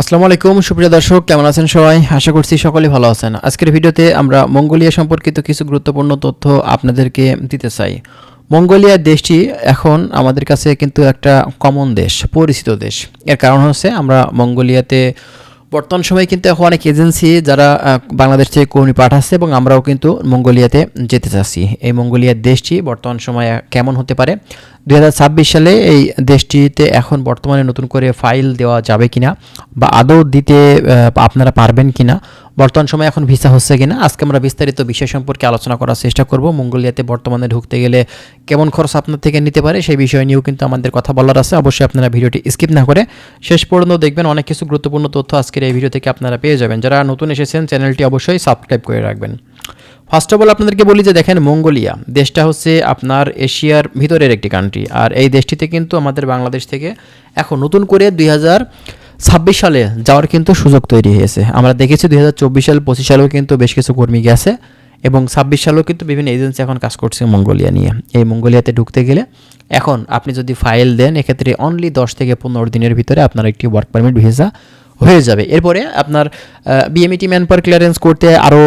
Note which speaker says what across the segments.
Speaker 1: আসসালামু আলাইকুম, সুপ্রিয় দর্শক, কেমন আছেন সবাই? আশা করছি সকলে ভালো আছেন। আজকের ভিডিওতে আমরা মঙ্গোলিয়া সম্পর্কিত কিছু গুরুত্বপূর্ণ তথ্য আপনাদেরকে দিতে চাই। মঙ্গোলিয়া দেশটি এখন আমাদের কাছে কিন্তু একটা কমন দেশ, পরিচিত দেশ। এর কারণ হচ্ছে আমরা মঙ্গোলিয়াতে বর্তমান সময়ে কিন্তু এখন অনেক এজেন্সি যারা বাংলাদেশ থেকে কর্মী পাঠাচ্ছে এবং আমরাও কিন্তু মঙ্গোলিয়াতে যেতে চাচ্ছি। এই মঙ্গোলিয়ার দেশটি বর্তমান সময়ে কেমন হতে পারে? দু হাজার ছাব্বিশ সালে এই দেশটিতে এখন বর্তমানে নতুন করে ফাইল দেওয়া যাবে কিনা বা আদৌ দিতে আপনারা পারবেন কিনা? বর্তমান সময়ে এখন ভিসা হচ্ছে কিনা, আজকে আমরা বিস্তারিত বিষয় সম্পর্কে আলোচনা করার চেষ্টা করব। মঙ্গোলিয়াতে বর্তমানে ঢুকতে গেলে কেমন খরচ আপনার থেকে নিতে পারে সেই বিষয় নিয়েও কিন্তু আমাদের কথা বলার আছে। অবশ্যই আপনারা ভিডিওটি স্কিপ না করে শেষ পর্যন্ত দেখবেন। অনেক কিছু গুরুত্বপূর্ণ তথ্য আজকের এই ভিডিও থেকে আপনারা পেয়ে যাবেন। যারা নতুন এসেছেন, চ্যানেলটি অবশ্যই সাবস্ক্রাইব করে রাখবেন। ফার্স্ট অফ অল আপনাদেরকে বলি যে দেখেন, মঙ্গোলিয়া দেশটা হচ্ছে আপনার এশিয়ার ভিতরের একটি কান্ট্রি আর এই দেশটিতে কিন্তু আমাদের বাংলাদেশ থেকে এখন নতুন করে দুই হাজার ছাব্বিশ সালে যাওয়ার কিন্তু সুযোগ তৈরি হয়েছে। আমরা দেখেছি দুই হাজার চব্বিশ সাল, পঁচিশ সালেও কিন্তু বেশ কিছু কর্মী গেছে এবং ছাব্বিশ সালেও কিন্তু বিভিন্ন এজেন্সি এখন কাজ করছে মঙ্গোলিয়া নিয়ে। এই মঙ্গোলিয়াতে ঢুকতে গেলে এখন আপনি যদি ফাইল দেন, এক্ষেত্রে অনলি দশ থেকে পনেরো দিনের ভিতরে আপনার একটি ওয়ার্ক পারমিট ভিসা হয়ে যাবে। এরপরে আপনার বিএমইটি ম্যান পার ক্লিয়ারেন্স করতে আরও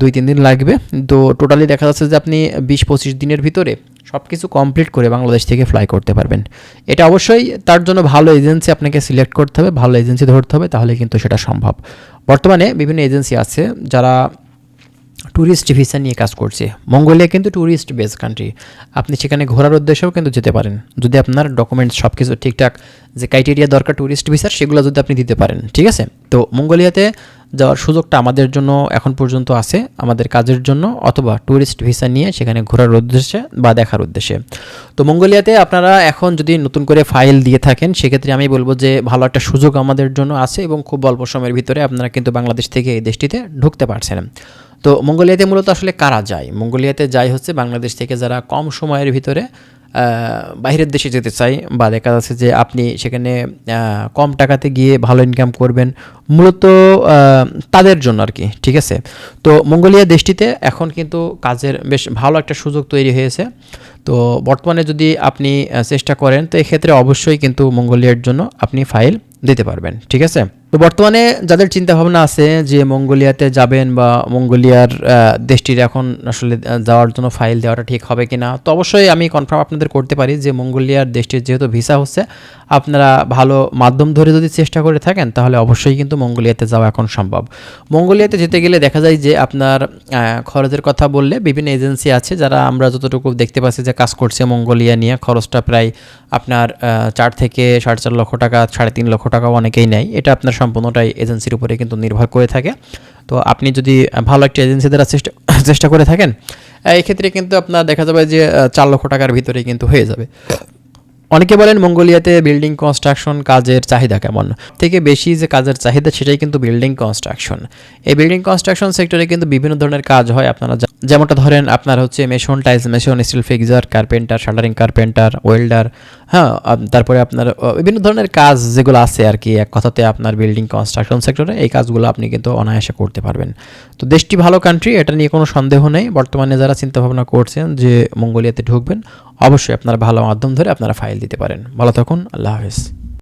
Speaker 1: দুই তিন দিন লাগবে। তো টোটালি দেখা যাচ্ছে যে আপনি বিশ পঁচিশ দিনের ভিতরে সব কিছু কমপ্লিট করে বাংলাদেশ থেকে ফ্লাই করতে পারবেন। এটা অবশ্যই তার জন্য ভালো এজেন্সি আপনাকে সিলেক্ট করতে হবে, ভালো এজেন্সি ধরতে হবে, তাহলে কিন্তু সেটা সম্ভব। বর্তমানে বিভিন্ন এজেন্সি আছে যারা ট্যুরিস্ট ভিসা নিয়ে কাজ করছে। মঙ্গোলিয়া কিন্তু ট্যুরিস্ট বেস কান্ট্রি আপনি সেখানে ঘোরার উদ্দেশ্যেও কিন্তু যেতে পারেন। যদি আপনার ডকুমেন্টস সব কিছু ঠিকঠাক যে ক্রাইটেরিয়া দরকার ট্যুরিস্ট ভিসার সেগুলো যদি আপনি দিতে পারেন, ঠিক আছে? তো মঙ্গোলিয়াতে যাওয়ার সুযোগটা আমাদের জন্য এখন পর্যন্ত আছে, আমাদের কাজের জন্য, অথবা ট্যুরিস্ট ভিসা নিয়ে সেখানে ঘোরার উদ্দেশ্যে বা দেখার উদ্দেশ্যে। তো মঙ্গোলিয়াতে আপনারা এখন যদি নতুন করে ফাইল দিয়ে থাকেন, সেক্ষেত্রে আমি বলব যে ভালো একটা সুযোগ আমাদের জন্য আছে এবং খুব অল্প সময়ের ভিতরে আপনারা কিন্তু বাংলাদেশ থেকে এই দেশটিতে ঢুকতে পারছেন। তো মঙ্গোলিয়াতে মূলত আসলে কারা যায়? মঙ্গোলিয়াতে যায় হচ্ছে বাংলাদেশ থেকে যারা কম সময়ের ভিতরে বাইরের দেশে যেতে চাই বা দেখা যাচ্ছে যে আপনি সেখানে কম টাকাতে গিয়ে ভালো ইনকাম করবেন, মূলত তাদের জন্য আর কি, ঠিক আছে? তো মঙ্গোলিয়া দেশটিতে এখন কিন্তু কাজের বেশ ভালো একটা সুযোগ তৈরি হয়েছে। তো বর্তমানে যদি আপনি চেষ্টা করেন, তো এক্ষেত্রে অবশ্যই কিন্তু মঙ্গোলিয়ার জন্য আপনি ফাইল দিতে পারবেন, ঠিক আছে? তো বর্তমানে যাদের চিন্তা ভাবনা আছে যে মঙ্গোলিয়াতে যাবেন বা মঙ্গোলিয়ার দেশটির এখন আসলে যাওয়ার জন্য ফাইল দেওয়াটা ঠিক হবে কি না তো অবশ্যই আমি কনফার্ম আপনাদের করতে পারি যে মঙ্গোলিয়ার দেশটির যেহেতু ভিসা হচ্ছে, আপনারা ভালো মাধ্যম ধরে যদি চেষ্টা করে থাকেন, তাহলে অবশ্যই কিন্তু মঙ্গোলিয়াতে যাওয়া এখন সম্ভব। মঙ্গোলিয়াতে যেতে গেলে দেখা যায় যে আপনার খরচের কথা বললে বিভিন্ন এজেন্সি আছে যারা আমরা যতটুকু দেখতে পাচ্ছি যে কাজ করছে মঙ্গোলিয়া নিয়ে, খরচটা প্রায় আপনার চার থেকে সাড়ে চার লক্ষ টাকা, সাড়ে তিন লক্ষ টাকাও অনেকেই নেয়। এটা আপনার সম্পূর্ণটাই এজেন্সির উপরে কিন্তু নির্ভর করে থাকে। তো আপনি যদি ভালো একটা এজেন্সি দ্বারা চেষ্টা চেষ্টা করে থাকেন এই ক্ষেত্রে কিন্তু আপনার দেখা যাবে যে চার লক্ষ টাকার ভিতরে কিন্তু হয়ে যাবে। অনেকে বলেন মঙ্গোলিয়াতে বিল্ডিং কনস্ট্রাকশন কাজের চাহিদা কেমন? থেকে বেশি যে কাজের চাহিদা, সেটাই কিন্তু বিল্ডিং কনস্ট্রাকশন এই বিল্ডিং কনস্ট্রাকশন সেক্টরে কিন্তু বিভিন্ন ধরনের কাজ হয়, আপনারা যেমনটা ধরেন আপনার হচ্ছে mason tiles mason steel fixer carpenter shuttering carpenter welder হ্যাঁ তারপরে আপনার বিভিন্ন ধরনের কাজ যেগুলো আছে আর কি, এক কথাতে আপনার বিল্ডিং কনস্ট্রাকশন সেক্টরে এই কাজগুলো আপনি কিন্তু অনায়াসে করতে পারবেন। তো দেশটি ভালো কান্ট্রি এটা নিয়ে কোনো সন্দেহ নেই। বর্তমানে যারা চিন্তা ভাবনা করছেন যে মঙ্গোলিয়াতে ঢুকবেন অবশ্যই আপনারা ভালো মাধ্যম ধরে আপনারা ফাইল দিতে পারেন। ভালো থাকুন আল্লাহ হাফেজ।